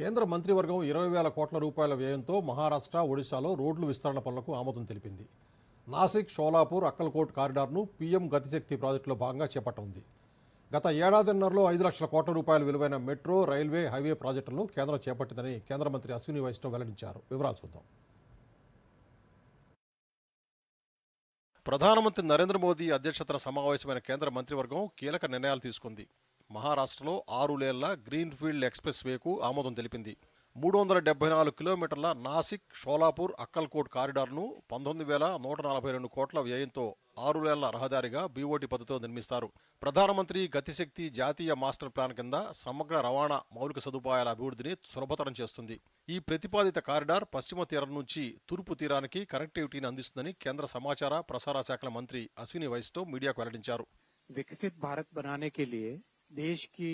కేంద్ర మంత్రివర్గం ఇరవై వేల కోట్ల రూపాయల వ్యయంతో మహారాష్ట్ర ఒడిశాలో రోడ్లు విస్తరణ పనులకు ఆమోదం తెలిపింది. నాసిక్ షోలాపూర్ అక్కల్కోట్ కారిడార్ను పీఎం గతిశక్తి ప్రాజెక్టులో భాగంగా చేపట్టనుంది. గత ఏడాదిన్నరలో ఐదు లక్షల కోట్ల రూపాయల విలువైన మెట్రో రైల్వే హైవే ప్రాజెక్టులను కేంద్రం చేపట్టిందని కేంద్ర మంత్రి అశ్విని వైష్ణవ్ వెల్లడించారు. వివరాలు చూద్దాం. ప్రధానమంత్రి నరేంద్ర మోదీ అధ్యక్షతన సమావేశమైన కేంద్ర మంత్రివర్గం కీలక నిర్ణయాలు తీసుకుంది. మహారాష్ట్రలో ఆరులేళ్ళ గ్రీన్ఫీల్డ్ ఎక్స్ప్రెస్ వేకు ఆమోదం తెలిపింది. మూడు వందల డెబ్బై నాలుగు కిలోమీటర్ల నాసిక్ షోలాపూర్ అక్కల్కోట్ కారిడార్ను పంతొమ్మిది వేల నూట నలభై రెండు కోట్ల వ్యయంతో ఆరులేళ్ళ రహదారిగా బీఓటీ పద్ధతిలో నిర్మిస్తారు. ప్రధానమంత్రి గతిశక్తి జాతీయ మాస్టర్ ప్లాన్ కింద సమగ్ర రవాణా మౌలిక సదుపాయాల అభివృద్ధిని సులభతరం చేస్తుంది. ఈ ప్రతిపాదిత కారిడార్ పశ్చిమ తీరం నుంచి తూర్పు తీరానికి కనెక్టివిటీని అందిస్తుందని కేంద్ర సమాచార ప్రసార శాఖల మంత్రి అశ్విని వైష్ణవ్ మీడియాకు వెల్లడించారు. వికసిత్ భారత్ బనానే కే देश की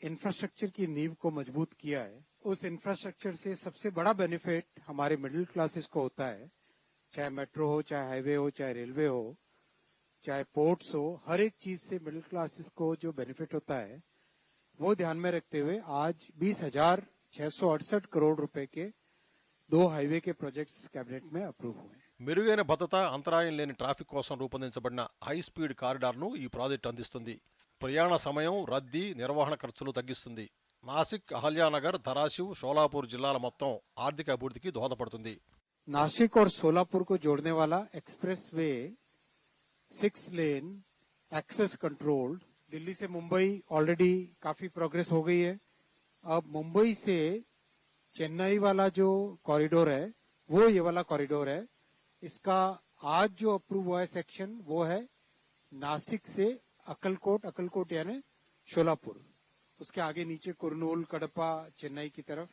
इंफ्रास्ट्रक्चर की नींव को मजबूत किया है उस इंफ्रास्ट्रक्चर से सबसे बड़ा बेनिफिट हमारे मिडिल क्लासेस को होता है चाहे मेट्रो हो चाहे हाईवे हो चाहे रेलवे हो चाहे पोर्ट्स हो हर एक चीज से मिडिल क्लासेस को जो बेनिफिट होता है वो ध्यान में रखते हुए आज बीस हजार छह सौ अड़सठ करोड़ रुपए के दो हाईवे के प्रोजेक्ट्स कैबिनेट में अप्रूव हुए हैं మెరుగైన భద్రత అంతరాయం లేని ట్రాఫిక్ కోసం రూపొందించబడిన హై స్పీడ్ కారిడార్ను ఈ ప్రాజెక్టు అందిస్తుంది ప్రయాణ సమయం రద్దీ నిర్వహణ ఖర్చులు తగ్గిస్తుంది నాసిక్ అహల్యానగర్ ధరాశివ్ షోలాపూర్ జిల్లాల మొత్తం ఆర్థిక అభివృద్ధికి దోహదపడుతుంది नासिक और सोलापुर को जोड़ने वाला expressway six lane access controlled Delhi से मुंबई ऑलरेडी काफी प्रोग्रेस हो गई है अब मुंबई से चेन्नई वाला जो कॉरिडोर है वो ये वाला कॉरिडोर है इसका आज जो अप्रूव हुआ है सेक्शन वो है नासिक से अकलकोट अकलकोट यानी शोलापुर उसके आगे नीचे कुरनूल कडपा चेन्नई की तरफ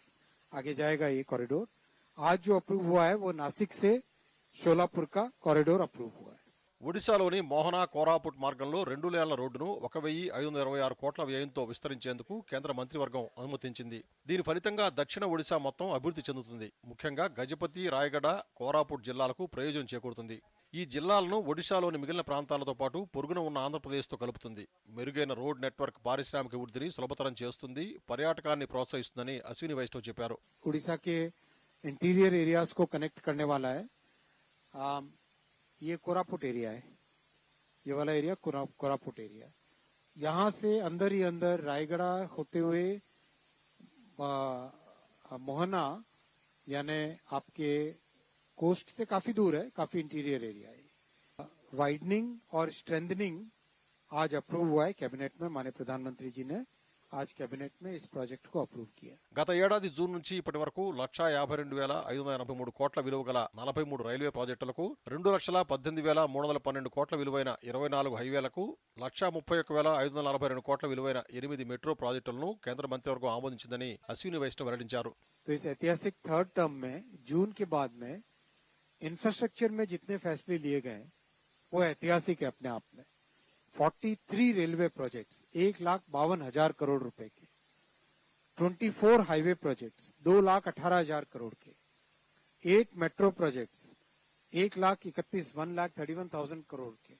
आगे जाएगा ये कॉरिडोर आज जो अप्रूव हुआ है वो नासिक से शोलापुर का कॉरिडोर अप्रूव हुआ है ఒడిశాలోని మోహనా కోరాపుట్ మార్గంలో రెండు లేన్ల రోడ్డును ఒక వెయ్యి ఐదు వందల ఇరవై ఆరు కోట్ల వ్యయంతో విస్తరించేందుకు కేంద్ర మంత్రివర్గం అనుమతించింది దీని ఫలితంగా దక్షిణ ఒడిశా మొత్తం అభివృద్ధి చెందుతుంది ముఖ్యంగా గజపతి రాయగడ కోరాపుట్ జిల్లాలకు ప్రయోజనం చేకూరుతుంది ఈ జిల్లాలను ఒడిశాలోని మిగిలిన ప్రాంతాలతో పాటు పొరుగున ఉన్న ఆంధ్రప్రదేశ్తో కలుపుతుంది మెరుగైన రోడ్ నెట్వర్క్ పారిశ్రామిక అభివృద్ధిని సులభతరం చేస్తుంది పర్యాటకాన్ని ప్రోత్సహిస్తుందని అశ్విని వైష్ణవ్ చెప్పారు उड़ीसा के इंटीरियर एरियाज को कनेक्ट करने वाला है आम, ये कोरापुट एरिया है ये वाला एरिया कोरा, कोरापुट एरिया यहाँ से अंदर ही अंदर रायगढ़ होते हुए आ, आ, मोहना यानी आपके कोस्ट से काफी दूर है काफी इंटीरियर एरिया है वाइडनिंग और स्ट्रेंथनिंग आज अप्रूव हुआ है कैबिनेट में माननीय प्रधानमंत्री जी ने आज कैबिनेट में इस प्रोजेक्ट को अप्रूव किया గత ఏడాది జూన్ నుంచి ఇప్పటి వరకు లక్షా యాభై రెండు వేల ఐదు వందల ఎనభై మూడు కోట్ల విలువ గల నలభై మూడు రైల్వే ప్రాజెక్టులకు రెండు లక్షల పద్దెనిమిది వేల మూడు వందల పన్నెండు కోట్ల విలువైన ఇరవై నాలుగు హైవేలకు లక్షా ముప్పై ఒక్క వేల ఐదు వందల నలభై రెండు కోట్ల విలువైన ఎనిమిది మెట్రో ప్రాజెక్టులను కేంద్ర మంత్రివర్గం ఆమోదించిందని అశ్విని వైష్ణవ్ వెల్లడించారు तो इस ऐतिहासिक थर्ड टर्म में जून के बाद में इंफ्रास्ट्रक्चर में जितने फैसले लिए गए, वो ऐतिहासिक है अपने आप में। 43 रेलवे प्रोजेक्ट्स एक लाख बावन हज़ार करोड़ रुपए के। 24 हाईवे प्रोजेक्ट्स दो लाख अठारह हज़ार करोड़ के। एट मेट्रो प्रोजेक्ट्स एक लाख इकतीस one lakh thirty one thousand crore के।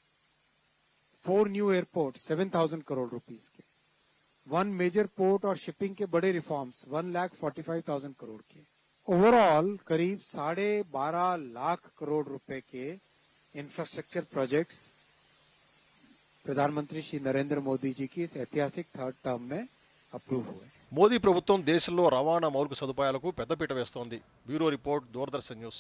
Four new airport seven thousand crore rupees के। वन मेजर पोर्ट और शिपिंग के बड़े reforms one lakh forty five thousand crore के। ओवरऑल करीब साढ़े बारह लाख करोड़ रुपए के इंफ्रास्ट्रक्चर प्रोजेक्ट्स प्रधानमंत्री श्री नरेंद्र मोदी जी की इस ऐतिहासिक थर्ड टर्म में अप्रूव हुए మోదీ ప్రభుత్వం దేశంలో రవాణా మౌలిక సదుపాయాలకు పెద్దపీట వేస్తోంది బ్యూరో రిపోర్ట్ దూరదర్శన్ న్యూస్